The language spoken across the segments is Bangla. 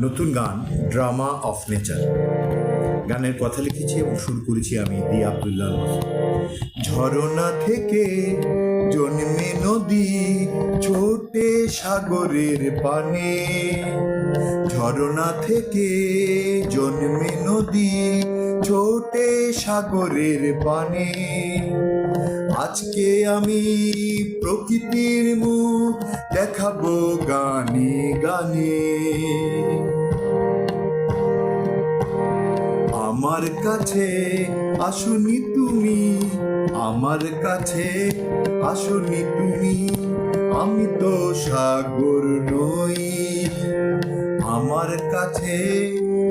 নতুন গান, ড্রামা অফ নেচার। গানের কথা লিখেছি এবং শুরু করেছি আমি দি আব্দুল্লাহ ঝরনা থেকে জন্মে নদী, ছোটে সাগরের পানে। ঝরনা থেকে জন্মে নদী, ছোটে সাগরের পানে। আজকে আমি প্রকৃতির মুখ দেখাবো গানে গানে। আমার কাছে, আসুনি তুমি। আমার কাছে, আসুনি তুমি। আমি তো সাগর নই। আমার কাছে,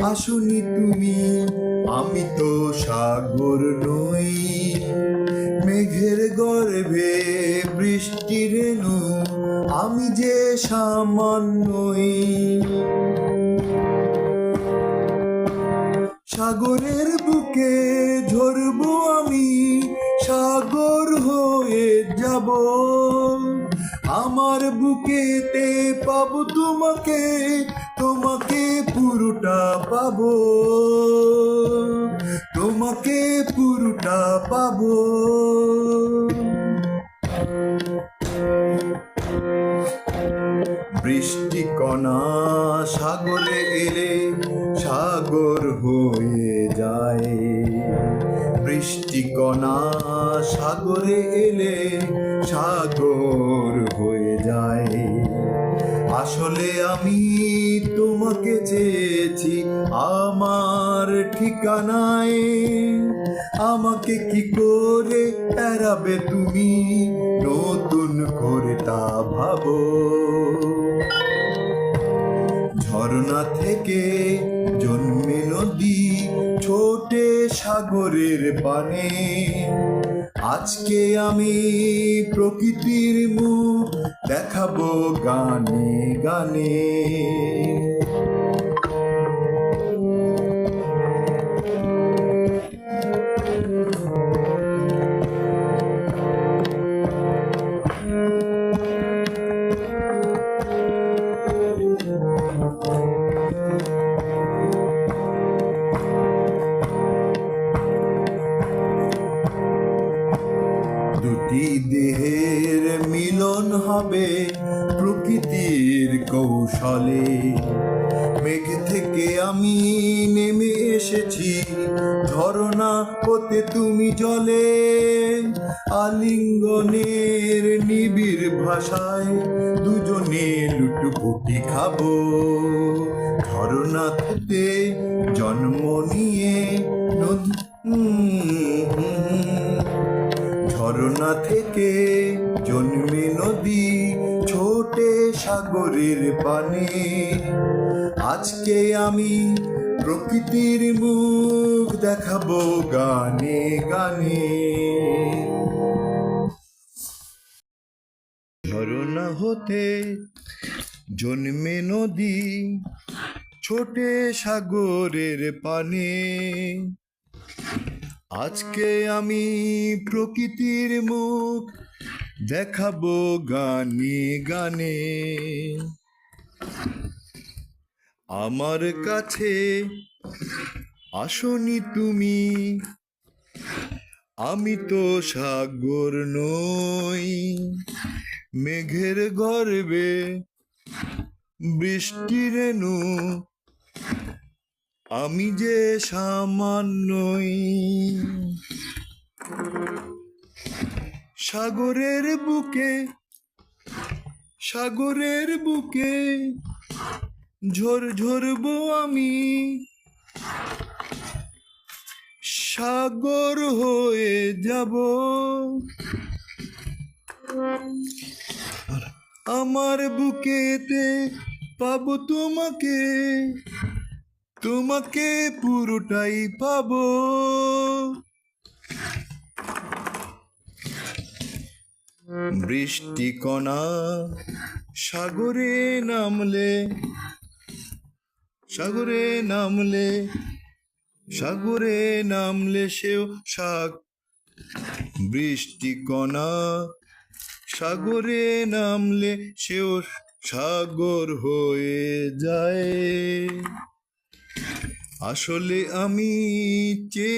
আসুনি তুমি। আমি তো সাগর নই। মেঘের গর্ভে বৃষ্টি রেণু, আমি যে সামান্যই। সাগরের বুকে ঝরবো আমি, সাগর হয়ে যাব। আমার বুকেতে পাব তোমাকে তোমাকে পুরোটা পাবো। তোমাকে পুরোটা পাবো। বৃষ্টি কণা সাগরে এলে সাগর হয়ে যায়। বৃষ্টি কণা সাগরে এলে সাগর হয়ে যায়। আসলে আমি তোমাকে চেয়েছি আমার ঠিকানায়। আমাকে কি করে এড়াবে তুমি? নতুন করে তা ভাবো। ঝর্ণা থেকে জন্মে নদী ছোটে সাগরের পানে। আজকে আমি প্রকৃতির মুখ দেখাবো গানে গানে। প্রকৃতির কৌশলে মেঘ থেকে আমি নেমে এসেছি। ঝরনা হতে তুমি জলে আলিঙ্গনের নিবিড় ভাষায় দুজনে লুটুপুটি খাব। ঝরনা থেকে জন্ম সাগরের পানে। আজকে আমি প্রকৃতির মুখ দেখাবো গানে গানে। ঝরনা হতে জন্মে নদী ছোটে সাগরের পানে। আজকে আমি প্রকৃতির মুখ দেখাবো গানে গানে। আমার কাছে আসনি তুমি, আমি তো সাগর নই। মেঘের গর্বে বৃষ্টি রেণু, আমি যে সামান্যই। সাগরের বুকে সাগরের বুকে ঝর ঝরবো আমি। সাগর হয়ে যাব। আমার বুকেতে পাব তোমাকে তোমাকে পুরোটাই পাবো। বৃষ্টি কণা সাগরে নামলে সাগরে নামলে সাগরে নামলে সেও সাগ বৃষ্টি কণা সাগরে নামলে সেও সাগর হয়ে যায়। আসলে আমি চে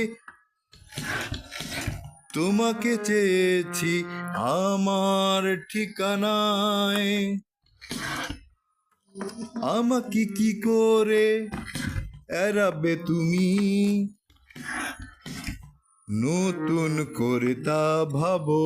তোমাকে চেয়েছি আমার ঠিকানায়। আমাকে কি করে এড়াবে তুমি? নতুন করে তা ভাবো।